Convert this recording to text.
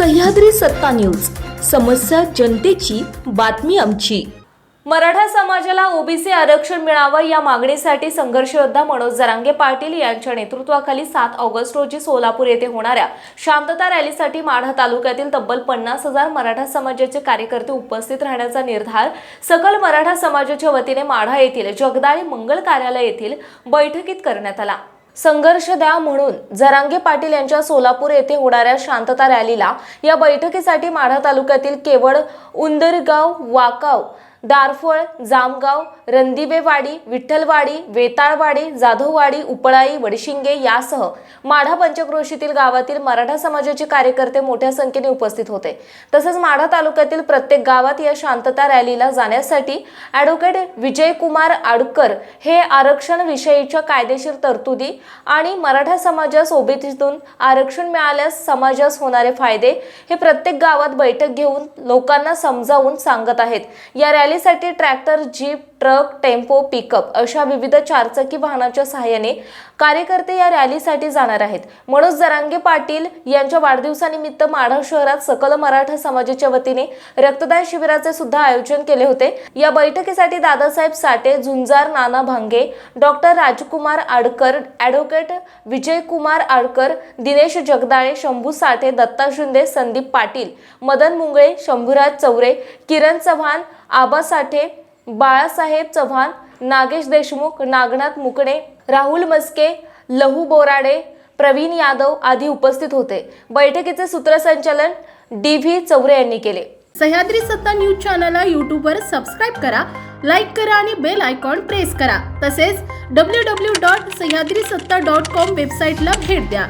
सह्याद्री सत्ता न्यूज. समस्या जनतेची बातमी आमची. मराठा समाजाला ओबीसी आरक्षण मिळावं या मागणीसाठी संघर्षयोद्धा मनोज जरांगे पाटील यांच्या नेतृत्वाखाली सात ऑगस्ट रोजी सोलापूर येथे होणाऱ्या शांतता रॅलीसाठी माढा तालुक्यातील तब्बल पन्नास हजार मराठा समाजाचे कार्यकर्ते उपस्थित राहण्याचा निर्धार सकल मराठा समाजाच्या वतीने माढा येथील जगदाळी मंगल कार्यालय येथील बैठकीत करण्यात आला. संघर्ष द्या म्हणून जरांगे पाटील यांच्या सोलापूर येथे होणाऱ्या शांतता रॅलीला या बैठकीसाठी माढा तालुक्यातील केवळ उंदरगाव वाकाव दारफळ जामगाव रंदिबेवाडी विठ्ठलवाडी वेताळवाडी जाधववाडी उपळाई वडशिंगे यासह माढा पंचक्रोशीतील गावातील मराठा समाजाचे कार्यकर्ते मोठ्या संख्येने उपस्थित होते. तसंच माढा तालुक्यातील प्रत्येक गावात या शांतता रॅलीला जाण्यासाठी ॲडव्होकेट विजयकुमार आडकर हे आरक्षण विषयीच्या कायदेशीर तरतुदी आणि मराठा समाजास ओबीसीतून आरक्षण मिळाल्यास समाजास होणारे फायदे हे प्रत्येक गावात बैठक घेऊन लोकांना समजावून सांगत आहेत. या rally रॅलीसाठी tractor jeep truck tempo pickup अशा विविध चारचाकी वाहनाच्या सहाय्याने कार्यकर्ते या रॅलीसाठी जाणार आहेत. मनोज जरांगे पाटील यांच्या वाढदिवसानिमित्त माढा शहरात सकल मराठा समाजाच्या वतीने रक्तदान शिबिराचे सुद्धा आयोजन केले होते. या बैठकीसाठी दादासाहेब साठे झुंजार नाना भांगे डॉक्टर राजकुमार आडकर ॲडव्होकेट विजयकुमार आडकर दिनेश जगदाळे शंभू साठे दत्ता शिंदे संदीप पाटील मदन मुंगळे शंभूराज चौरे किरण चव्हाण आबा साठे बाळासाहेब चव्हाण नागेश देशमुख नागनाथ मुकणे राहुल मस्के लहू बोराडे प्रवीण यादव आदी उपस्थित होते. बैठकीचे सूत्रसंचालन डी व्ही चौरे यांनी केले. सह्याद्री सत्ता न्यूज चॅनलला यूट्यूबवर सबस्क्राईब करा लाईक करा आणि बेल आयकॉन प्रेस करा. तसेच डब्ल्यू डब्ल्यू डॉट सह्याद्री सत्ता डॉट कॉम वेबसाईटला भेट द्या.